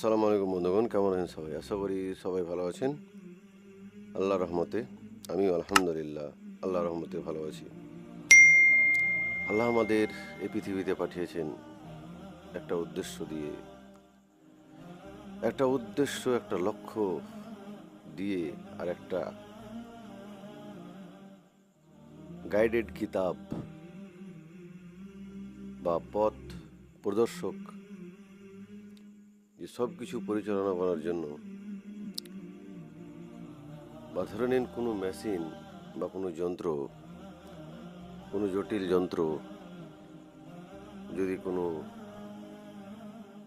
আসসালামু আলাইকুম বন্ধুগণ, কেমন আছেন সবাই? আশা করি সবাই ভালো আছেন। আল্লাহ রহমতে আমি আলহামদুলিল্লাহ আল্লাহ রহমতে ভালো আছি। আল্লাহ আমাদের এই পৃথিবীতে পাঠিয়েছেন একটা উদ্দেশ্য দিয়ে। একটা উদ্দেশ্য, একটা লক্ষ্য দিয়ে আর একটা গাইডেড কিতাব বা পথ প্রদর্শক যে সব কিছু পরিচালনা করার জন্য বা ধরে নিন কোনো মেশিন বা কোনো যন্ত্র, কোনো জটিল যন্ত্র, যদি কোনো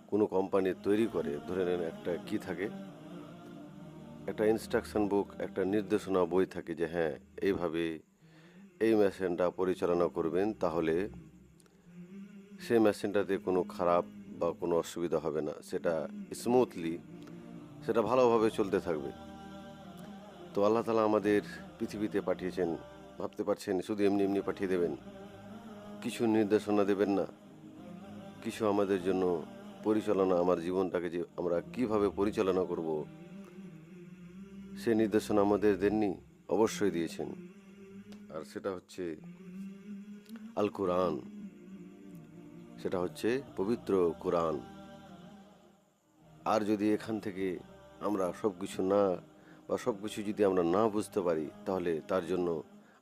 কোনো কোম্পানি তৈরি করে, ধরে নেন একটা কি থাকে, একটা ইনস্ট্রাকশন বুক একটা নির্দেশনা বই থাকে যে হ্যাঁ এইভাবে এই মেশিনটা পরিচালনা করবেন, তাহলে সেই মেশিনটাতে কোনো খারাপ বা কোনো অসুবিধা হবে না, সেটা স্মুথলি সেটা ভালোভাবে চলতে থাকবে। তো আল্লাহ তালা আমাদের পৃথিবীতে পাঠিয়েছেন, ভাবতে পারছেন, শুধু এমনি এমনি পাঠিয়ে দেবেন। কিছু নির্দেশনা দেবেন না। কিছু আমাদের জন্য পরিচালনা, আমার জীবনটাকে যে আমরা কীভাবে পরিচালনা করব, সে নির্দেশনা আমাদের দেননি, অবশ্যই দিয়েছেন। আর সেটা হচ্ছে আল কোরআন সেটা হচ্ছে পবিত্র কোরআন। আর যদি এখান থেকে আমরা সব কিছু না বা সব কিছু যদি আমরা না বুঝতে পারি, তাহলে তার জন্য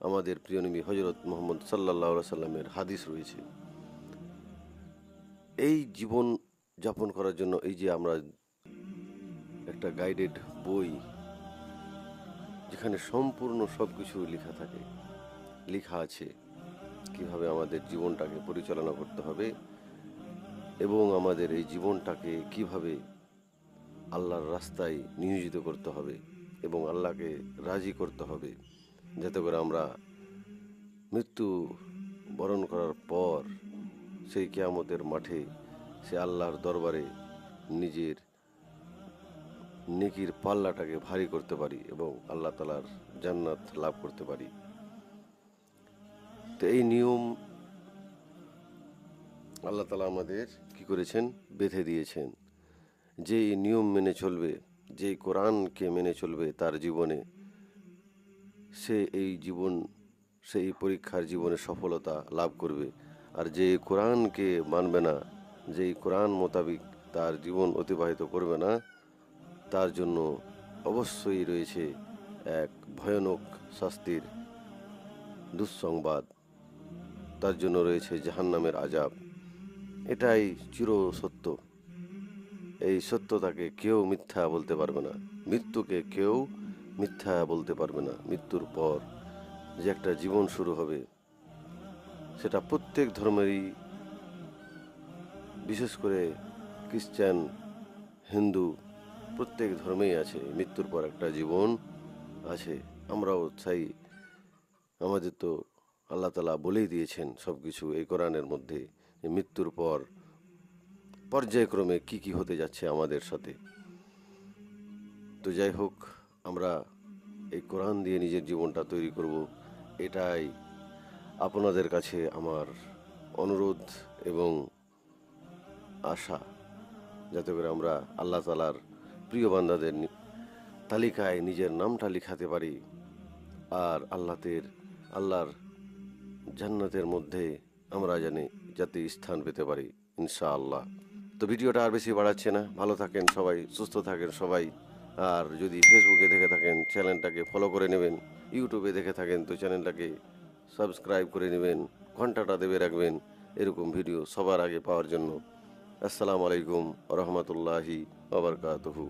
আমাদের প্রিয় নবী হজরত মোহাম্মদ সাল্লাহ সাল্লামের হাদিস রয়েছে। এই জীবন যাপন করার জন্য এই যে আমরা একটা গাইডেড বই, যেখানে সম্পূর্ণ সব কিছু লেখা থাকে, লেখা আছে, কীভাবে আমাদের জীবনটাকে পরিচালনা করতে হবে এবং আমাদের এই জীবনটাকে কীভাবে আল্লাহর রাস্তায় নিয়োজিত করতে হবে এবং আল্লাহকে রাজি করতে হবে, যাতে করে আমরা মৃত্যু বরণ করার পর সেই কেয়ামতের মাঠে সে আল্লাহর দরবারে নিজের নেকির পাল্লাটাকে ভারী করতে পারি এবং আল্লাহ তালার জান্নাত লাভ করতে পারি। তো এই নিয়ম আল্লাহ তালা আমাদের কি করেছেন? বেঁধে দিয়েছেন। যে নিয়ম মেনে চলবে যে কোরআনকে মেনে চলবে তার জীবনে, সে এই জীবন, সে এই পরীক্ষার জীবনে সফলতা লাভ করবে। আর যে কোরআনকে মানবে না, যে কোরআন মোতাবিক তার জীবন অতিবাহিত করবে না, তার জন্য অবশ্যই রয়েছে এক ভয়ানক শাস্তির দুঃসংবাদ। তার জন্য রয়েছে জাহান্নামের আজাব এটাই চির সত্য এই সত্যতাকে কেউ মিথ্যা বলতে পারবে না। মৃত্যুকে কেউ মিথ্যা বলতে পারবে না। মৃত্যুর পর যে একটা জীবন শুরু হবে, সেটা প্রত্যেক ধর্মেরই, বিশেষ করে খ্রিস্টান, হিন্দু, প্রত্যেক ধর্মেই আছে। মৃত্যুর পর একটা জীবন আছে। আমরাও চাই আমাদের তো আল্লাহ তালা বলেই দিয়েছেন সব কিছু এই কোরআনের মধ্যে। মৃত্যুর পর পর্যায়ক্রমে কি কি হতে যাচ্ছে আমাদের সাথে? তো যাই হোক, আমরা এই কোরআন দিয়ে নিজের জীবনটা তৈরি করব, এটাই আপনাদের কাছে আমার অনুরোধ এবং আশা, যাতে করে আমরা আল্লাহ তালার প্রিয় বান্দাদের তালিকায় নিজের নামটা লিখাতে পারি আর আল্লাহদের আল্লাহর জান্নাতের মধ্যে আমরা জানি যাতে স্থান পেতে পারি, ইনশাআল্লাহ। তো ভিডিওটা আর বেশি বাড়াচ্ছে না। ভালো থাকেন সবাই, সুস্থ থাকেন সবাই। আর যদি ফেসবুকে দেখে থাকেন, চ্যানেলটাকে ফলো করে নেবেন ইউটিউবে দেখে থাকেন, তো চ্যানেলটাকে সাবস্ক্রাইব করে নেবেন, ঘন্টাটা দেবে রাখবেন, এরকম ভিডিও সবার আগে পাওয়ার জন্য। আসসালামু আলাইকুম রহমতুল্লাহি আবরকাতহু